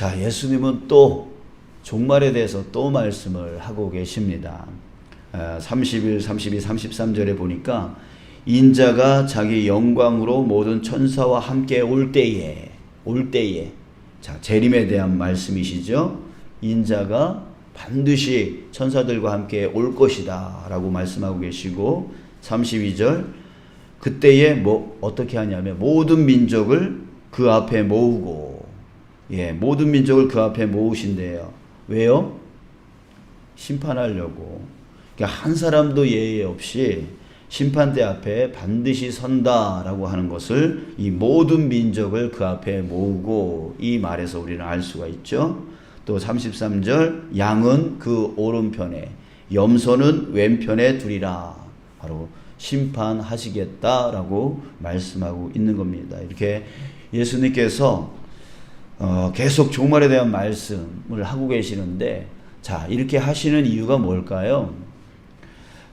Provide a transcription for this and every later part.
자, 예수님은 또 종말에 대해서 또 말씀을 하고 계십니다. 어, 31, 32, 33절에 보니까 인자가 자기 영광으로 모든 천사와 함께 올 때에 올 때에 자, 재림에 대한 말씀이시죠. 인자가 반드시 천사들과 함께 올 것이다 라고 말씀하고 계시고 32절 그때에 뭐 어떻게 하냐면 모든 민족을 그 앞에 모으고 예, 모든 민족을 그 앞에 모으신대요. 왜요? 심판하려고. 그러니까 한 사람도 예외 없이 심판대 앞에 반드시 선다라고 하는 것을 이 모든 민족을 그 앞에 모으고 이 말에서 우리는 알 수가 있죠. 또 33절 양은 그 오른편에 염소는 왼편에 두리라. 바로 심판하시겠다라고 말씀하고 있는 겁니다. 이렇게 예수님께서 어, 계속 종말에 대한 말씀을 하고 계시는데 자 이렇게 하시는 이유가 뭘까요?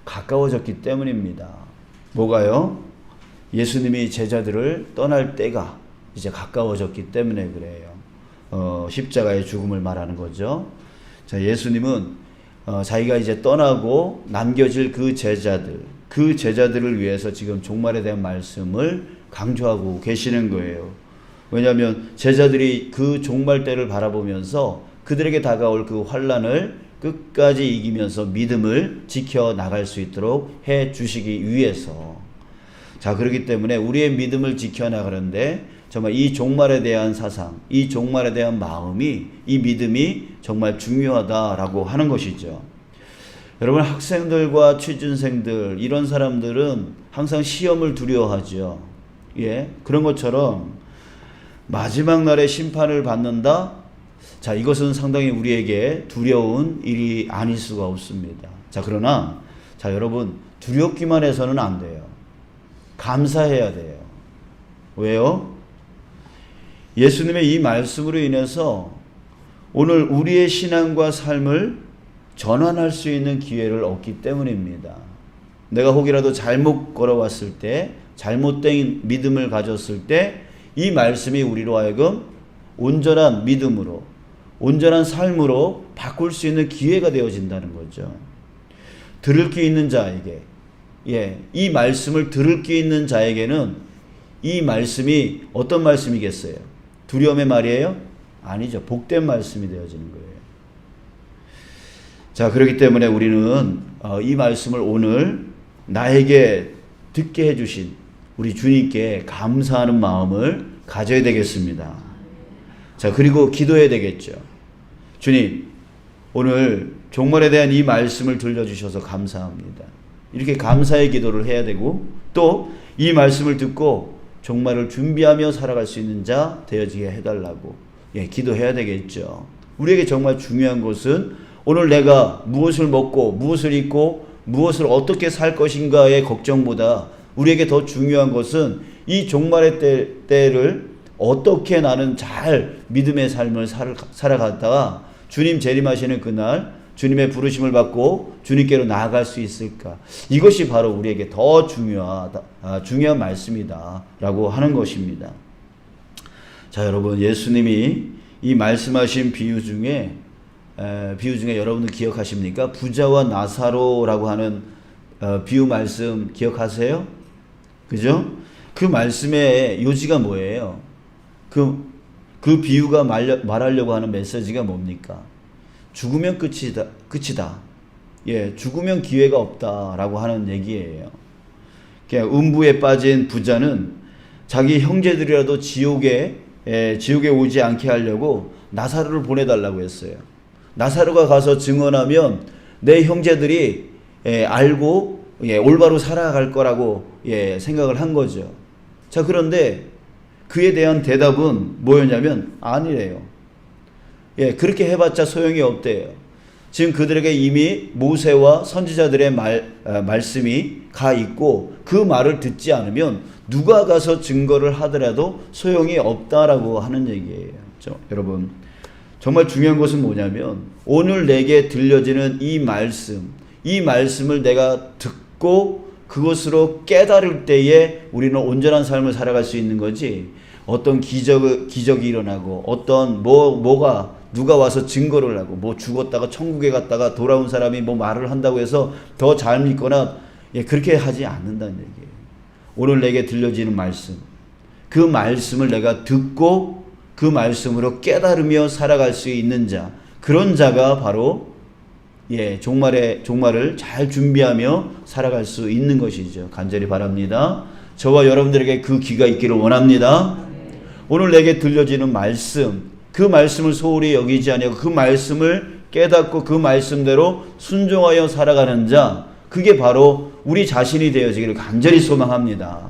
가까워졌기 때문입니다. 뭐가요? 예수님이 제자들을 떠날 때가 이제 가까워졌기 때문에 그래요. 어, 십자가의 죽음을 말하는 거죠. 자, 예수님은 어, 자기가 이제 떠나고 남겨질 그 제자들, 그 제자들을 위해서 지금 종말에 대한 말씀을 강조하고 계시는 거예요. 왜냐하면 제자들이 그 종말 때를 바라보면서 그들에게 다가올 그 환란을 끝까지 이기면서 믿음을 지켜 나갈 수 있도록 해 주시기 위해서 자 그렇기 때문에 우리의 믿음을 지켜 나가는데 정말 이 종말에 대한 사상, 이 종말에 대한 마음이 이 믿음이 정말 중요하다라고 하는 것이죠. 여러분 학생들과 취준생들 이런 사람들은 항상 시험을 두려워하죠. 예, 그런 것처럼 마지막 날에 심판을 받는다. 자, 이것은 상당히 우리에게 두려운 일이 아닐 수가 없습니다. 자, 그러나 자, 여러분 두렵기만 해서는 안 돼요. 감사해야 돼요. 왜요? 예수님의 이 말씀으로 인해서 오늘 우리의 신앙과 삶을 전환할 수 있는 기회를 얻기 때문입니다. 내가 혹이라도 잘못 걸어왔을 때, 잘못된 믿음을 가졌을 때, 이 말씀이 우리로 하여금 온전한 믿음으로, 온전한 삶으로 바꿀 수 있는 기회가 되어진다는 거죠. 들을 귀 있는 자에게, 예, 이 말씀을 들을 귀 있는 자에게는 이 말씀이 어떤 말씀이겠어요? 두려움의 말이에요? 아니죠. 복된 말씀이 되어지는 거예요. 자, 그렇기 때문에 우리는 어, 이 말씀을 오늘 나에게 듣게 해주신 우리 주님께 감사하는 마음을 가져야 되겠습니다. 자, 그리고 기도해야 되겠죠. 주님, 오늘 종말에 대한 이 말씀을 들려주셔서 감사합니다. 이렇게 감사의 기도를 해야 되고, 또 이 말씀을 듣고 종말을 준비하며 살아갈 수 있는 자 되어지게 해달라고, 예, 기도해야 되겠죠. 우리에게 정말 중요한 것은 오늘 내가 무엇을 먹고, 무엇을 입고, 무엇을 어떻게 살 것인가의 걱정보다 우리에게 더 중요한 것은 이 종말의 때, 때를 어떻게 나는 잘 믿음의 삶을 살, 살아갔다가 주님 재림하시는 그날 주님의 부르심을 받고 주님께로 나아갈 수 있을까? 이것이 바로 우리에게 더 중요하다, 아, 중요한 말씀이다 라고 하는 것입니다. 자, 여러분, 예수님이 이 말씀하신 비유 중에 에, 비유 중에 여러분들 기억하십니까? 부자와 나사로라고 하는 어, 비유 말씀 기억하세요? 그죠? 그 말씀의 요지가 뭐예요? 그, 그 비유가 말려, 말하려고 하는 메시지가 뭡니까? 죽으면 끝이다, 끝이다. 예, 죽으면 기회가 없다라고 하는 얘기예요. 그냥 음부에 빠진 부자는 자기 형제들이라도 지옥에, 예, 지옥에 오지 않게 하려고 나사로를 보내달라고 했어요. 나사로가 가서 증언하면 내 형제들이 예, 알고 예, 올바로 살아갈 거라고 예, 생각을 한 거죠. 자, 그런데 그에 대한 대답은 뭐였냐면 아니래요. 예, 그렇게 해봤자 소용이 없대요. 지금 그들에게 이미 모세와 선지자들의 말, 아, 말씀이 가 있고 그 말을 듣지 않으면 누가 가서 증거를 하더라도 소용이 없다라고 하는 얘기예요. 저, 여러분, 정말 중요한 것은 뭐냐면 오늘 내게 들려지는 이 말씀, 이 말씀을 내가 듣고 그것으로 깨달을 때에 우리는 온전한 삶을 살아갈 수 있는 거지. 어떤 기적 기적이 일어나고 어떤 뭐 뭐가 누가 와서 증거를 하고 뭐 죽었다가 천국에 갔다가 돌아온 사람이 뭐 말을 한다고 해서 더 잘 믿거나 예, 그렇게 하지 않는다는 얘기예요. 오늘 내게 들려지는 말씀 그 말씀을 내가 듣고 그 말씀으로 깨달으며 살아갈 수 있는 자 그런 자가 바로 예, 종말의 종말을 잘 준비하며 살아갈 수 있는 것이죠. 간절히 바랍니다. 저와 여러분들에게 그 기가 있기를 원합니다. 오늘 내게 들려지는 말씀, 그 말씀을 소홀히 여기지 아니하고 그 말씀을 깨닫고 그 말씀대로 순종하여 살아가는 자, 그게 바로 우리 자신이 되어지기를 간절히 소망합니다.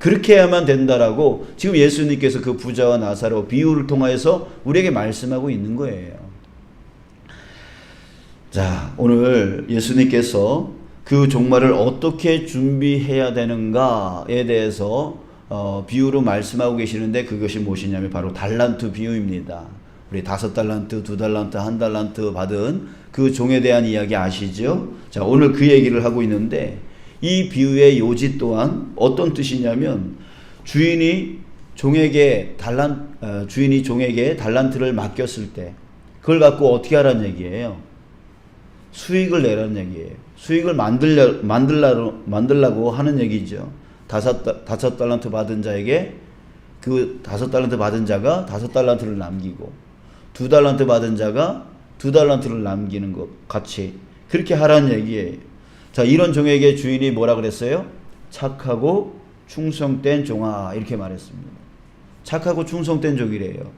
그렇게 해야만 된다라고 지금 예수님께서 그 부자와 나사로 비유를 통하여서 우리에게 말씀하고 있는 거예요. 자, 오늘 예수님께서 그 종말을 어떻게 준비해야 되는가에 대해서 어, 비유로 말씀하고 계시는데 그것이 무엇이냐면 바로 달란트 비유입니다. 우리 다섯 달란트, 두 달란트, 한 달란트 받은 그 종에 대한 이야기 아시죠? 자, 오늘 그 얘기를 하고 있는데 이 비유의 요지 또한 어떤 뜻이냐면 주인이 종에게 달란 어, 주인이 종에게 달란트를 맡겼을 때 그걸 갖고 어떻게 하라는 얘기예요? 수익을 내라는 얘기예요. 수익을 만들려 만들라고 만들라고 하는 얘기죠. 다섯 다섯 달란트 받은 자에게 그 다섯 달란트 받은 자가 다섯 달란트를 남기고 두 달란트 받은 자가 두 달란트를 남기는 것 같이 그렇게 하라는 얘기예요. 자, 이런 종에게 주인이 뭐라 그랬어요? 착하고 충성된 종아 이렇게 말했습니다. 착하고 충성된 종이래요.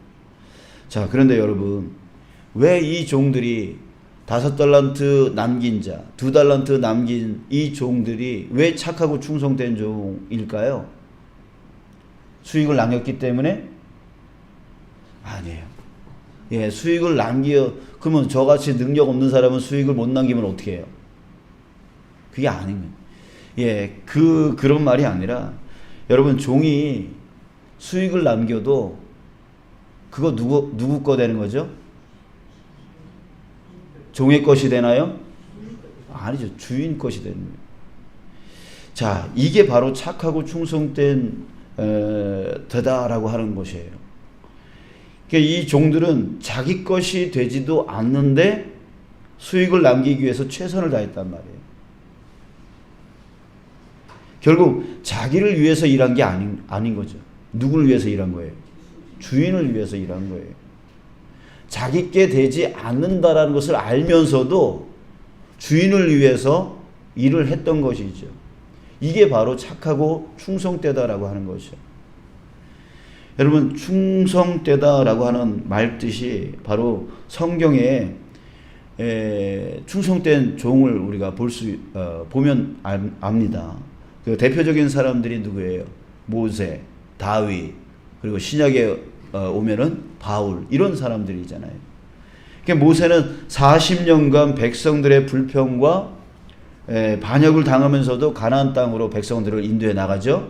자, 그런데 여러분 왜 이 종들이 다섯 달란트 남긴 자, 두 달란트 남긴 이 종들이 왜 착하고 충성된 종일까요? 수익을 남겼기 때문에? 아니에요. 예, 수익을 남겨, 그러면 저같이 능력 없는 사람은 수익을 못 남기면 어떻게 해요? 그게 아닙니다. 예, 그, 그런 말이 아니라, 여러분, 종이 수익을 남겨도 그거 누구, 누구 거 되는 거죠? 종의 것이 되나요? 아니죠. 주인 것이 되는 거예요. 자, 이게 바로 착하고 충성된 에, 되다라고 하는 것이에요. 그러니까 이 종들은 자기 것이 되지도 않는데 수익을 남기기 위해서 최선을 다했단 말이에요. 결국 자기를 위해서 일한 게 아닌, 아닌 거죠. 누구를 위해서 일한 거예요? 주인을 위해서 일한 거예요. 자기께 되지 않는다라는 것을 알면서도 주인을 위해서 일을 했던 것이죠. 이게 바로 착하고 충성되다라고 하는 것이죠. 여러분 충성되다라고 하는 말 뜻이 바로 성경에 에, 충성된 종을 우리가 볼수 어, 보면 알, 압니다. 그 대표적인 사람들이 누구예요? 모세, 다윗 그리고 신약에 어, 오면은 바울 이런 사람들이잖아요. 그러니까 모세는 40년간 백성들의 불평과 에, 반역을 당하면서도 가나안 땅으로 백성들을 인도해 나가죠.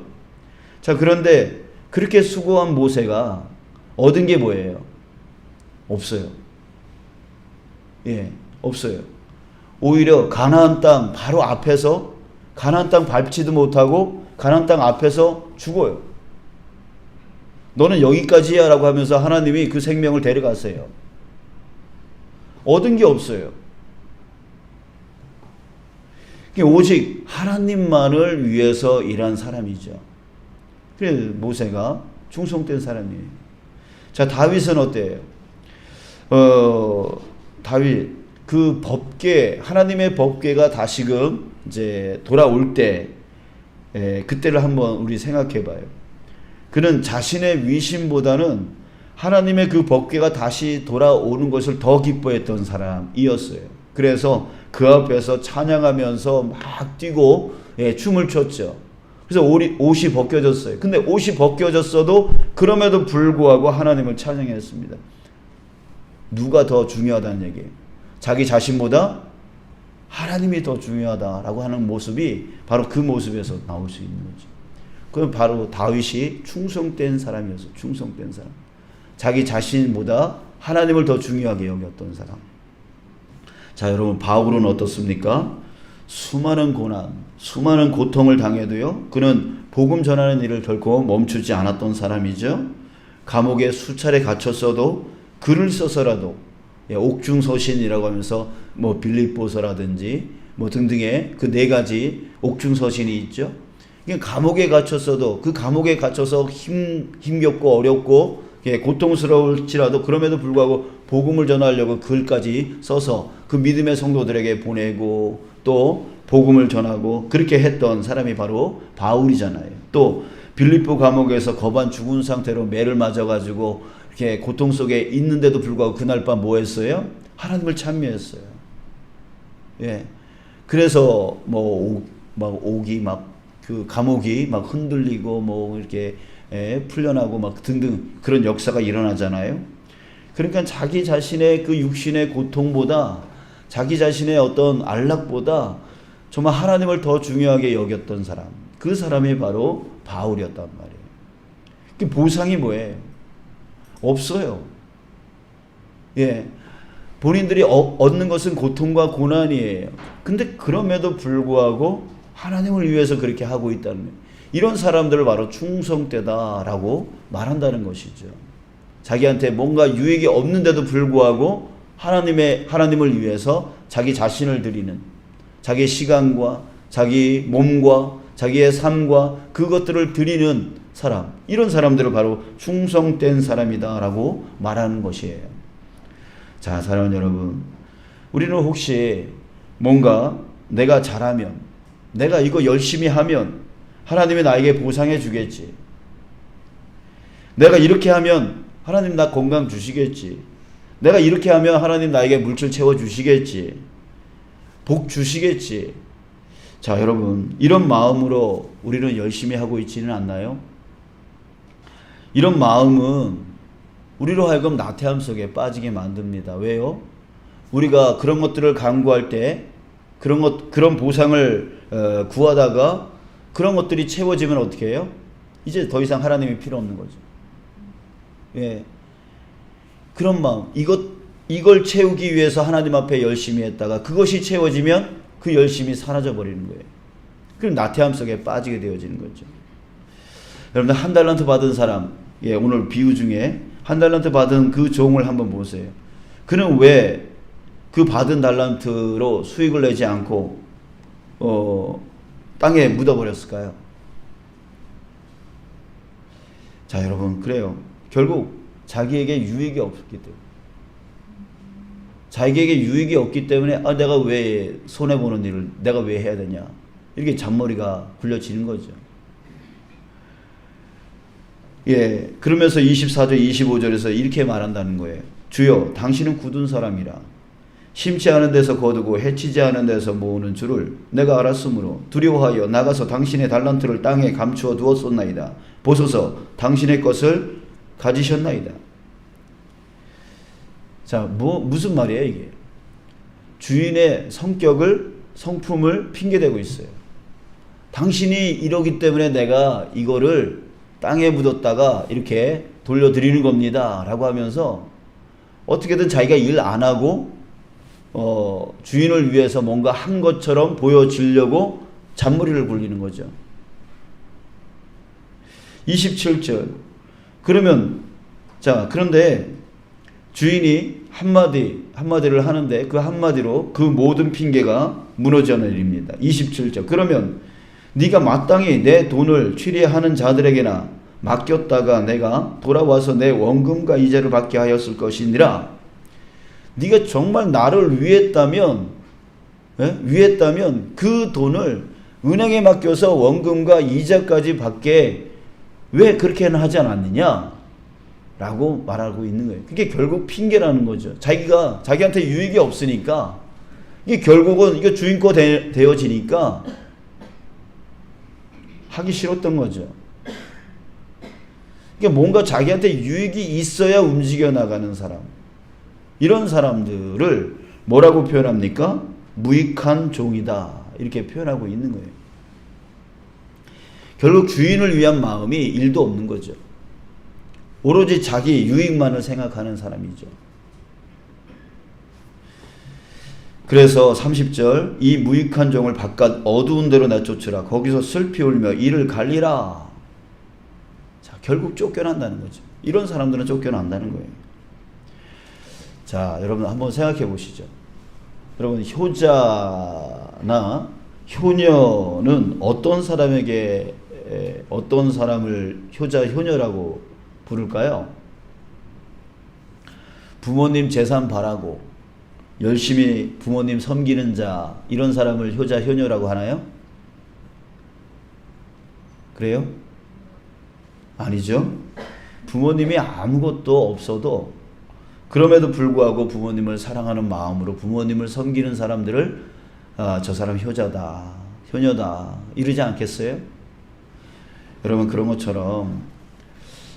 자 그런데 그렇게 수고한 모세가 얻은 게 뭐예요? 없어요. 예, 없어요. 오히려 가나안 땅 바로 앞에서 가나안 땅 밟지도 못하고 가나안 땅 앞에서 죽어요. 너는 여기까지야 라고 하면서 하나님이 그 생명을 데려갔어요. 얻은 게 없어요. 오직 하나님만을 위해서 일한 사람이죠. 그래 모세가 충성된 사람이에요. 자 다윗은 어때요? 어 다윗 그 법궤 하나님의 법궤가 다시금 이제 돌아올 때 에, 그때를 한번 우리 생각해 봐요. 그는 자신의 위신보다는 하나님의 그 법궤가 다시 돌아오는 것을 더 기뻐했던 사람이었어요. 그래서 그 앞에서 찬양하면서 막 뛰고 예, 춤을 췄죠. 그래서 옷이, 옷이 벗겨졌어요. 근데 옷이 벗겨졌어도 그럼에도 불구하고 하나님을 찬양했습니다. 누가 더 중요하다는 얘기예요. 자기 자신보다 하나님이 더 중요하다라고 하는 모습이 바로 그 모습에서 나올 수 있는 거죠. 그건 바로 다윗이 충성된 사람이었어. 충성된 사람. 자기 자신보다 하나님을 더 중요하게 여겼던 사람. 자, 여러분 바울은 어떻습니까? 수많은 고난, 수많은 고통을 당해도요. 그는 복음 전하는 일을 결코 멈추지 않았던 사람이죠. 감옥에 수차례 갇혔어도 글을 써서라도 예, 옥중서신이라고 하면서 뭐 빌립보서라든지 뭐 등등의 그 네 가지 옥중서신이 있죠. 감옥에 갇혔어도 그 감옥에 갇혀서 힘 힘겹고 어렵고 예, 고통스러울지라도 그럼에도 불구하고 복음을 전하려고 글까지 써서 그 믿음의 성도들에게 보내고 또 복음을 전하고 그렇게 했던 사람이 바로 바울이잖아요. 또 빌립보 감옥에서 거반 죽은 상태로 매를 맞아 가지고 이렇게 고통 속에 있는데도 불구하고 그날 밤 뭐 했어요? 하나님을 찬미했어요. 예. 그래서 뭐막 옥이 막 그 감옥이 막 흔들리고 뭐 이렇게 예, 풀려나고 막 등등 그런 역사가 일어나잖아요. 그러니까 자기 자신의 그 육신의 고통보다 자기 자신의 어떤 안락보다 정말 하나님을 더 중요하게 여겼던 사람. 그 사람이 바로 바울이었단 말이에요. 그 보상이 뭐예요? 없어요. 예. 본인들이 어- 얻는 것은 고통과 고난이에요. 근데 그럼에도 불구하고 하나님을 위해서 그렇게 하고 있다는. 이런 사람들을 바로 충성되다라고 말한다는 것이죠. 자기한테 뭔가 유익이 없는데도 불구하고 하나님의 하나님을 위해서 자기 자신을 드리는 자기 시간과 자기 몸과 자기의 삶과 그것들을 드리는 사람 이런 사람들을 바로 충성된 사람이다라고 말하는 것이에요. 자, 사랑하는 여러분, 우리는 혹시 뭔가 내가 잘하면 내가 이거 열심히 하면 하나님이 나에게 보상해 주겠지. 내가 이렇게 하면 하나님 나 건강 주시겠지. 내가 이렇게 하면 하나님 나에게 물질 채워 주시겠지. 복 주시겠지. 자, 여러분, 이런 마음으로 우리는 열심히 하고 있지는 않나요? 이런 마음은 우리로 하여금 나태함 속에 빠지게 만듭니다. 왜요? 우리가 그런 것들을 강구할 때 그런 것 그런 보상을 어, 구하다가 그런 것들이 채워지면 어떻게 해요? 이제 더 이상 하나님이 필요 없는 거죠. 예. 그런 마음. 이것 이걸 채우기 위해서 하나님 앞에 열심히 했다가 그것이 채워지면 그 열심이 사라져 버리는 거예요. 그럼 나태함 속에 빠지게 되어지는 거죠. 여러분들 한 달란트 받은 사람, 예, 오늘 비유 중에 한 달란트 받은 그 종을 한번 보세요. 그는 왜 그 받은 달란트로 수익을 내지 않고 어, 땅에 묻어버렸을까요? 자, 여러분, 그래요. 결국 자기에게 유익이 없기 때문에. 자기에게 유익이 없기 때문에, 아, 내가 왜 손해보는 일을 내가 왜 해야 되냐. 이렇게 잔머리가 굴려지는 거죠. 예, 그러면서 24절, 25절에서 이렇게 말한다는 거예요. 주여, 당신은 굳은 사람이라. 심지 않은 데서 거두고 해치지 않은 데서 모으는 줄을 내가 알았으므로 두려워하여 나가서 당신의 달란트를 땅에 감추어 두었었나이다. 보소서 당신의 것을 가지셨나이다. 자, 뭐 무슨 말이에요 이게? 주인의 성격을 성품을 핑계대고 있어요. 당신이 이러기 때문에 내가 이거를 땅에 묻었다가 이렇게 돌려드리는 겁니다 라고 하면서 어떻게든 자기가 일 안 하고 어, 주인을 위해서 뭔가 한 것처럼 보여지려고 잔머리를 굴리는 거죠. 27절. 그러면, 자, 그런데 주인이 한마디, 한마디를 하는데 그 한마디로 그 모든 핑계가 무너져 내립니다. 27절. 그러면 네가 마땅히 내 돈을 취리하는 자들에게나 맡겼다가 내가 돌아와서 내 원금과 이자를 받게 하였을 것이니라. 네가 정말 나를 위했다면 예? 위했다면 그 돈을 은행에 맡겨서 원금과 이자까지 받게 왜 그렇게는 하지 않았느냐? 라고 말하고 있는 거예요. 그게 결국 핑계라는 거죠. 자기가 자기한테 유익이 없으니까 이게 결국은 이거 주인 거 되, 되어지니까 하기 싫었던 거죠. 이게 뭔가 자기한테 유익이 있어야 움직여 나가는 사람. 이런 사람들을 뭐라고 표현합니까? 무익한 종이다. 이렇게 표현하고 있는 거예요. 결국 주인을 위한 마음이 일도 없는 거죠. 오로지 자기 유익만을 생각하는 사람이죠. 그래서 30절 이 무익한 종을 바깥 어두운 데로 내쫓으라 거기서 슬피 울며 이를 갈리라 자 결국 쫓겨난다는 거죠 이런 사람들은 쫓겨난다는 거예요 자 여러분 한번 생각해 보시죠 여러분 효자나 효녀는 어떤 사람에게 에, 어떤 사람을 효자 효녀라고 부를까요? 부모님 재산 바라고 열심히 부모님 섬기는 자 이런 사람을 효자 효녀라고 하나요? 그래요? 아니죠. 부모님이 아무것도 없어도 그럼에도 불구하고 부모님을 사랑하는 마음으로 부모님을 섬기는 사람들을 아, 저 사람 효자다, 효녀다 이러지 않겠어요? 여러분 그런 것처럼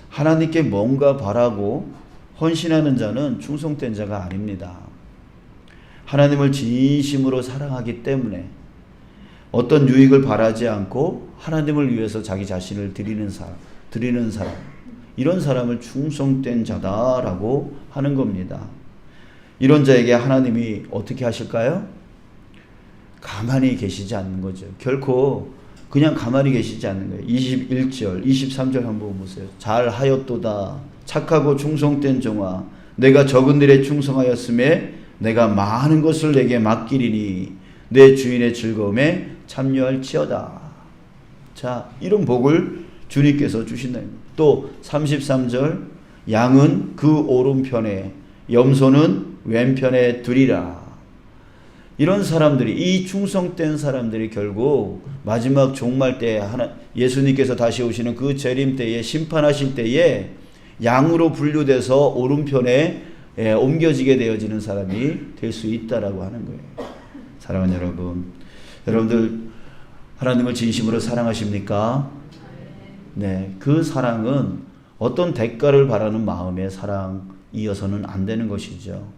하나님께 뭔가 바라고 헌신하는 자는 충성된 자가 아닙니다. 하나님을 진심으로 사랑하기 때문에 어떤 유익을 바라지 않고 하나님을 위해서 자기 자신을 드리는 사람, 드리는 사람, 이런 사람을 충성된 자다라고 하는 겁니다. 이런 자에게 하나님이 어떻게 하실까요? 가만히 계시지 않는 거죠. 결코 그냥 가만히 계시지 않는 거예요. 21절, 23절 한번 보세요. 잘 하였도다. 착하고 충성된 종아. 내가 적은 일에 충성하였음에 내가 많은 것을 내게 맡기리니 내 주인의 즐거움에 참여할지어다. 자, 이런 복을 주님께서 주신다. 또 33절 양은 그 오른편에 염소는 왼편에 두리라. 이런 사람들이 이 충성된 사람들이 결국 마지막 종말 때 하나 예수님께서 다시 오시는 그 재림 때에 심판하실 때에 양으로 분류돼서 오른편에 예, 옮겨지게 되어지는 사람이 될 수 있다라고 하는 거예요. 사랑하는 여러분, 여러분들 하나님을 진심으로 사랑하십니까? 네, 그 사랑은 어떤 대가를 바라는 마음의 사랑이어서는 안 되는 것이죠.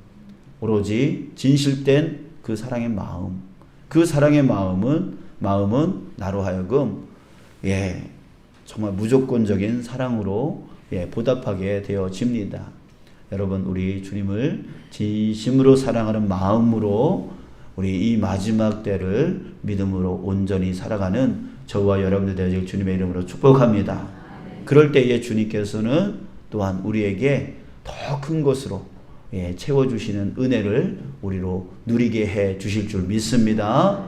오로지 진실된 그 사랑의 마음, 그 사랑의 마음은 마음은 나로 하여금 예 정말 무조건적인 사랑으로 예 보답하게 되어집니다. 여러분 우리 주님을 진심으로 사랑하는 마음으로 우리 이 마지막 때를 믿음으로 온전히 살아가는 저와 여러분들 되어질 주님의 이름으로 축복합니다. 그럴 때에 주님께서는 또한 우리에게 더 큰 것으로 예, 채워주시는 은혜를 우리로 누리게 해 주실 줄 믿습니다.